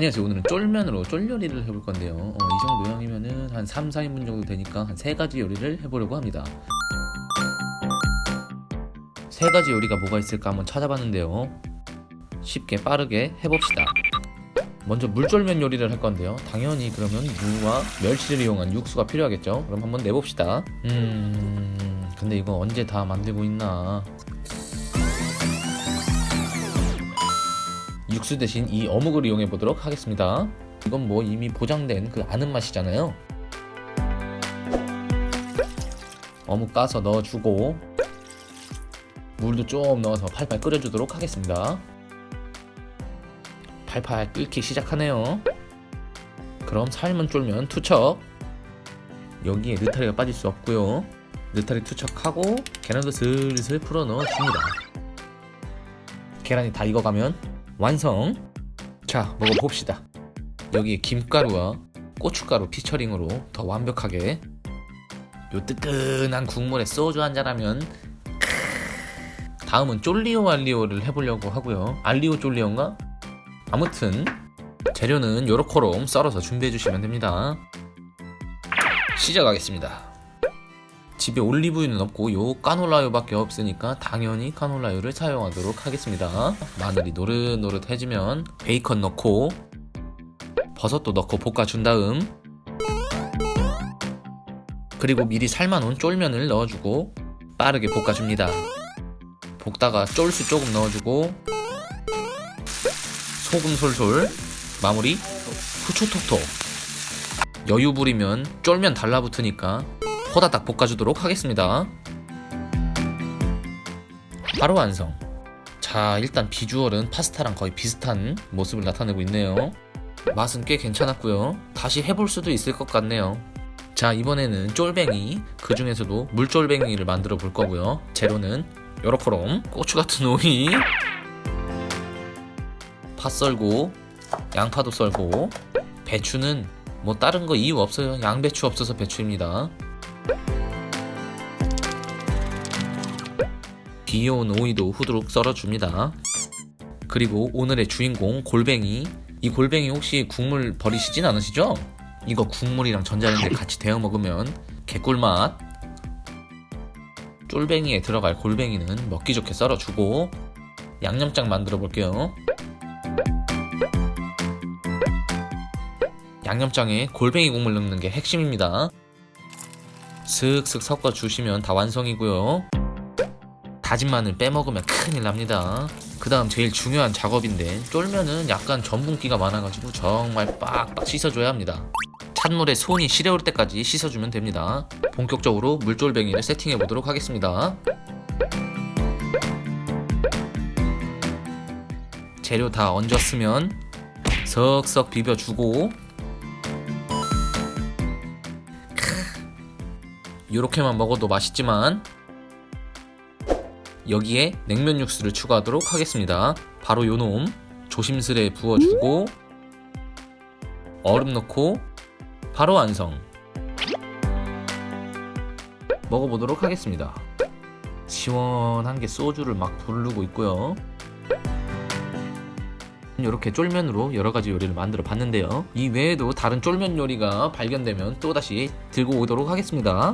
안녕하세요. 오늘은 쫄면으로 쫄요리를 해볼 건데요. 어, 이 정도 양이면은 한 3, 4인분 정도 되니까 한세 가지 요리를 해보려고 합니다. 세 가지 요리가 뭐가 있을까 한번 찾아봤는데요. 쉽게 빠르게 해봅시다. 먼저 물쫄면 요리를 할 건데요. 당연히 그러면 무와 멸치를 이용한 육수가 필요하겠죠. 그럼 한번 내봅시다. 음, 근데 이거 언제 다 만들고 있나? 육수 대신 이 어묵을 이용해 보도록 하겠습니다. 이건 뭐 이미 보장된 그 아는 맛이잖아요. 어묵 까서 넣어주고 물도 좀 넣어서 팔팔 끓여주도록 하겠습니다. 팔팔 끓기 시작하네요. 그럼 삶은 쫄면 투척. 여기에 느타리가 빠질 수 없고요. 느타리 투척하고 계란도 슬슬 풀어 넣어줍니다. 계란이 다 익어가면 완성. 자, 먹어봅시다. 여기에 김가루와 고춧가루 피처링으로 더 완벽하게 요 뜨끈한 국물에 소주 한잔 하면 크으. 다음은 쫄리오 알리오를 해보려고 하고요. 알리오 쫄리오인가? 아무튼 재료는 요렇게롬 썰어서 준비해 주시면 됩니다. 시작하겠습니다. 집에 올리브유는 없고 요 까놀라유밖에 없으니까 당연히 까놀라유를 사용하도록 하겠습니다. 마늘이 노릇노릇해지면 베이컨 넣고 버섯도 넣고 볶아준 다음 그리고 미리 삶아놓은 쫄면을 넣어주고 빠르게 볶아줍니다. 볶다가 쫄수 조금 넣어주고 소금 솔솔 마무리 후추 톡톡 여유 부리면 쫄면 달라붙으니까 호다닥 볶아주도록 하겠습니다. 바로 완성. 자, 일단 비주얼은 파스타랑 거의 비슷한 모습을 나타내고 있네요. 맛은 꽤 괜찮았고요. 다시 해볼 수도 있을 것 같네요. 자, 이번에는 쫄뱅이, 그 중에서도 물쫄뱅이를 만들어 볼 거고요. 재료는 요렇게롬 고추 같은 오이, 파 썰고, 양파도 썰고, 배추는 뭐 다른 거 이유 없어요. 양배추 없어서 배추입니다. 귀여운 오이도 후두룩 썰어줍니다. 그리고 오늘의 주인공 골뱅이. 이 골뱅이 혹시 국물 버리시진 않으시죠? 이거 국물이랑 전자레인지에 같이 데워 먹으면 개꿀맛. 쫄뱅이에 들어갈 골뱅이는 먹기 좋게 썰어주고 양념장 만들어 볼게요. 양념장에 골뱅이 국물 넣는 게 핵심입니다. 슥슥 섞어 주시면 다 완성이고요. 다진 마늘 빼먹으면 큰일 납니다. 그 다음 제일 중요한 작업인데 쫄면은 약간 전분기가 많아가지고 정말 빡빡 씻어줘야 합니다. 찬물에 손이 시려울 때까지 씻어주면 됩니다. 본격적으로 물쫄뱅이를 세팅해 보도록 하겠습니다. 재료 다 얹었으면 석석 비벼주고 이렇게만 먹어도 맛있지만 여기에 냉면 육수를 추가하도록 하겠습니다. 바로 요놈 조심스레 부어주고 얼음 넣고 바로 완성. 먹어보도록 하겠습니다. 시원한 게 소주를 막 부르고 있고요. 이렇게 쫄면으로 여러 가지 요리를 만들어 봤는데요. 이 외에도 다른 쫄면 요리가 발견되면 또다시 들고 오도록 하겠습니다.